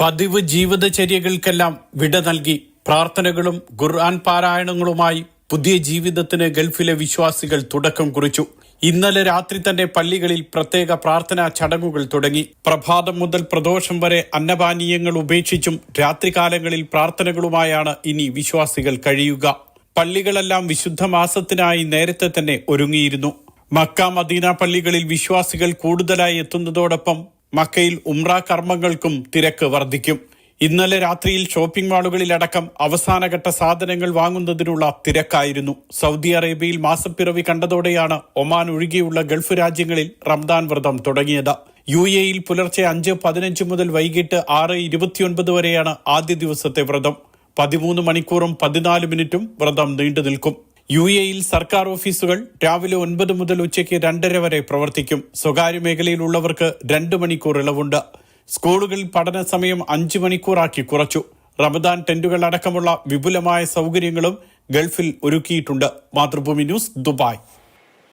പതിവ് ജീവിതചര്യകൾക്കെല്ലാം വിട നൽകി പ്രാർത്ഥനകളും ഖുർആൻ പാരായണങ്ങളുമായി പുതിയ ജീവിതത്തിന് ഗൾഫിലെ വിശ്വാസികൾ തുടക്കം കുറിച്ചു. ഇന്നലെ രാത്രി തന്നെ പള്ളികളിൽ പ്രത്യേക പ്രാർത്ഥനാ ചടങ്ങുകൾ തുടങ്ങി. പ്രഭാതം മുതൽ പ്രദോഷം വരെ അന്നപാനീയങ്ങൾ ഉപേക്ഷിച്ചും രാത്രികാലങ്ങളിൽ പ്രാർത്ഥനകളുമായാണ് ഇനി വിശ്വാസികൾ കഴിയുക. പള്ളികളെല്ലാം വിശുദ്ധ മാസത്തിനായി നേരത്തെ തന്നെ ഒരുങ്ങിയിരുന്നു. മക്ക മദീന പള്ളികളിൽ വിശ്വാസികൾ കൂടുതലായി എത്തുന്നതോടൊപ്പം മക്കയിൽ ഉംറ കർമ്മങ്ങൾക്കും തിരക്ക് വർദ്ധിക്കും. ഇന്നലെ രാത്രിയിൽ ഷോപ്പിംഗ് മാളുകളിലടക്കം അവസാനഘട്ട സാധനങ്ങൾ വാങ്ങുന്നതിനുള്ള തിരക്കായിരുന്നു. സൗദി അറേബ്യയിൽ മാസപ്പിറവി കണ്ടതോടെയാണ് ഒമാൻ ഒഴികെയുള്ള ഗൾഫ് രാജ്യങ്ങളിൽ റംദാൻ വ്രതം തുടങ്ങിയത്. യു എയിൽ പുലർച്ചെ അഞ്ച് പതിനഞ്ച് മുതൽ വൈകിട്ട് ആറ് ഇരുപത്തിയൊൻപത് വരെയാണ് ആദ്യ ദിവസത്തെ വ്രതം. പതിമൂന്ന് മണിക്കൂറും പതിനാല് മിനിറ്റും വ്രതം നീണ്ടു നിൽക്കും യു എയിൽ സർക്കാർ ഓഫീസുകൾ രാവിലെ ഒൻപത് മുതൽ ഉച്ചയ്ക്ക് രണ്ടര വരെ പ്രവർത്തിക്കും. സ്വകാര്യ മേഖലയിലുള്ളവർക്ക് രണ്ട് മണിക്കൂർ ഇളവുണ്ട്. സ്കൂളുകളിൽ പഠന സമയം അഞ്ച് മണിക്കൂറാക്കി കുറച്ചു. റമദാൻ ടെന്റുകൾ അടക്കമുള്ള വിപുലമായ സൗകര്യങ്ങളും ഗൾഫിൽ ഒരുക്കിയിട്ടുണ്ട്. Mathrubhumi news Dubai.